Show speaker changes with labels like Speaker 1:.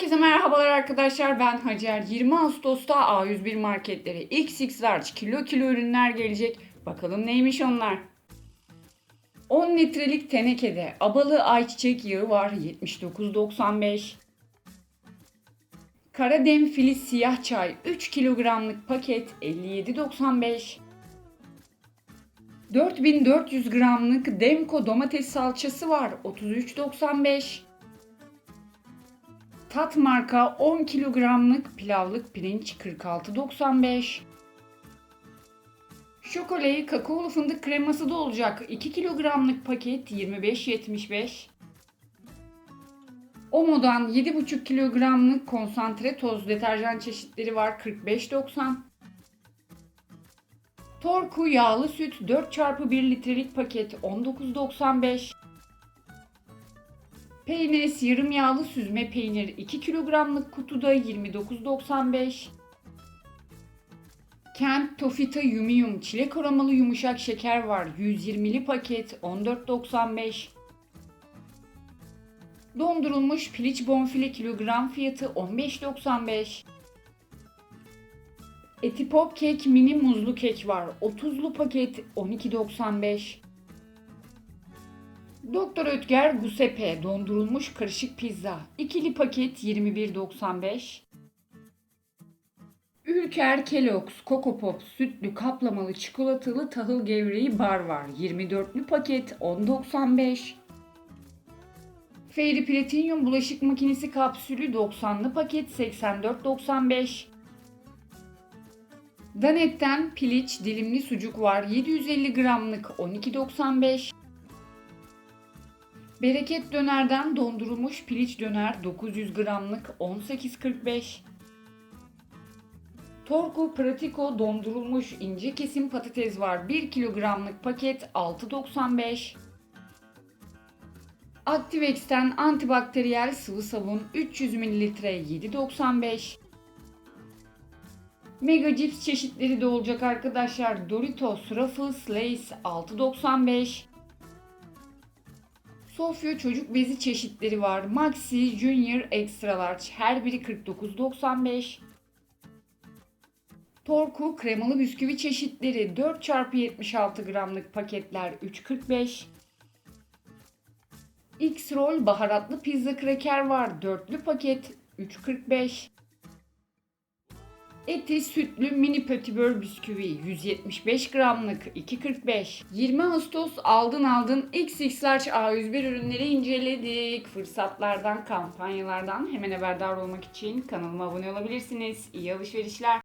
Speaker 1: Herkese merhabalar arkadaşlar ben Hacer. 20 Ağustos'ta A101 marketlere XX large kilo kilo ürünler gelecek. Bakalım neymiş onlar. 10 litrelik tenekede abalı ayçiçek yağı var 79.95. Karadem filiz siyah çay 3 kilogramlık paket 57.95. 4400 gramlık Demko domates salçası var 33.95. Tat marka 10 kilogramlık pilavlık pirinç 46.95. Şokolayı kakaolu fındık kreması da olacak 2 kilogramlık paket 25.75. Omo'dan 7,5 kilogramlık konsantre toz deterjan çeşitleri var 45.90. Torku yağlı süt 4 çarpı 1 litrelik paket 19.95. Peynes yarım yağlı süzme peynir 2 kilogramlık kutuda 29.95. Kent Tofita Yumiyum çilek aromalı yumuşak şeker var 120'li paket 14.95. Dondurulmuş piliç bonfile kilogram fiyatı 15.95. Etipop kek mini muzlu kek var 30'lu paket 12.95. Doktor Ötker Gusepe dondurulmuş karışık pizza. ikili paket 21.95. Ülker Kellogg's Coco Pop sütlü kaplamalı çikolatalı tahıl gevreği bar var. 24'lü paket 10.95. Fairy Platinum bulaşık makinesi kapsülü 90'lı paket 84.95. Danet'ten piliç dilimli sucuk var 750 gramlık 12.95. Bereket dönerden dondurulmuş piliç döner 900 gramlık 18.45. Torku Pratico dondurulmuş ince kesim patates var 1 kilogramlık paket 6.95. Activex'ten antibakteriyel sıvı sabun 300 ml 7.95. Mega cips çeşitleri de olacak arkadaşlar. Doritos, Ruffles, Lay's 6.95. Sofya çocuk bezi çeşitleri var. Maxi, Junior, Extra Large her biri 49.95. Torku kremalı bisküvi çeşitleri 4x76 gramlık paketler 3.45. X-Roll baharatlı pizza kraker var. Dörtlü paket 3.45. Eti sütlü mini pötibör bisküvi 175 gramlık 2.45. 20 Ağustos aldın aldın XX large A101 ürünleri inceledik. Fırsatlardan, kampanyalardan hemen haberdar olmak için kanalıma abone olabilirsiniz. İyi alışverişler.